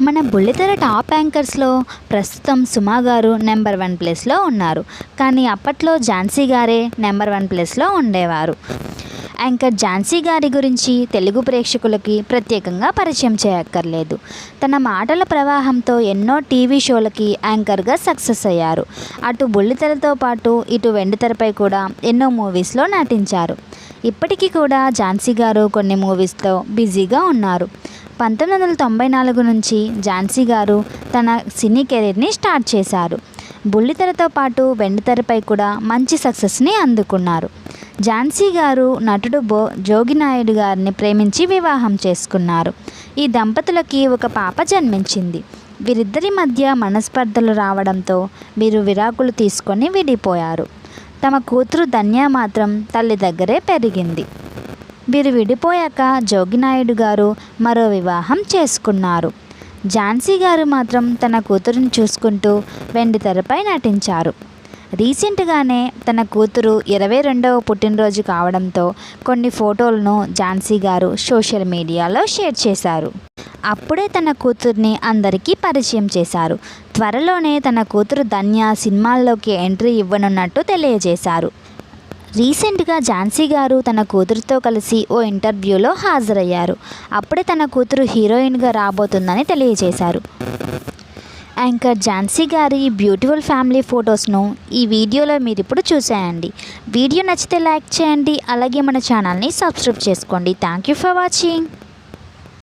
మన బుల్లితెర టాప్ యాంకర్స్లో ప్రస్తుతం సుమా గారు నెంబర్ వన్ ప్లేస్లో ఉన్నారు. కానీ అప్పట్లో ఝాన్సీ గారే నెంబర్ వన్ ప్లేస్లో ఉండేవారు. యాంకర్ ఝాన్సీ గారి గురించి తెలుగు ప్రేక్షకులకి ప్రత్యేకంగా పరిచయం చేయక్కర్లేదు. తన మాటల ప్రవాహంతో ఎన్నో టీవీ షోలకి యాంకర్గా సక్సెస్ అయ్యారు. అటు బుల్లితెరతో పాటు ఇటు వెండితెరపై కూడా ఎన్నో మూవీస్లో నటించారు. ఇప్పటికీ కూడా ఝాన్సీ గారు కొన్ని మూవీస్తో బిజీగా ఉన్నారు. పంతొమ్మిది వందల తొంభై నాలుగు నుంచి ఝాన్సీ గారు తన సినీ కెరీర్ని స్టార్ట్ చేశారు. బుల్లితెరతో పాటు వెండితెరపై కూడా మంచి సక్సెస్ని అందుకున్నారు. ఝాన్సీ గారు నటుడు బో జోగినాయుడు గారిని ప్రేమించి వివాహం చేసుకున్నారు. ఈ దంపతులకి ఒక పాప జన్మించింది. వీరిద్దరి మధ్య మనస్పర్ధలు రావడంతో వీరు విరాకులు తీసుకొని విడిపోయారు. తమ కూతురు ధన్య మాత్రం తల్లి దగ్గరే పెరిగింది. వీరు విడిపోయాక జోగినాయుడు గారు మరో వివాహం చేసుకున్నారు. ఝాన్సీ గారు మాత్రం తన కూతురుని చూసుకుంటూ వెండి తెరపై నటించారు. రీసెంట్గానే తన కూతురు ఇరవై రెండవ పుట్టినరోజు కావడంతో కొన్ని ఫోటోలను ఝాన్సీ గారు సోషల్ మీడియాలో షేర్ చేశారు. అప్పుడే తన కూతుర్ని అందరికీ పరిచయం చేశారు. త్వరలోనే తన కూతురు ధన్య సినిమాల్లోకి ఎంట్రీ ఇవ్వనున్నట్టు తెలియజేశారు. రీసెంట్గా ఝాన్సీ గారు తన కూతురుతో కలిసి ఓ ఇంటర్వ్యూలో హాజరయ్యారు. అప్పుడే తన కూతురు హీరోయిన్గా రాబోతుందని తెలియజేశారు. యాంకర్ ఝాన్సీ గారి బ్యూటిఫుల్ ఫ్యామిలీ ఫొటోస్ను ఈ వీడియోలో మీరు ఇప్పుడు చూసేయండి. వీడియో నచ్చితే లైక్ చేయండి అలాగే మన ఛానల్ని సబ్స్క్రైబ్ చేసుకోండి. Thank you for watching.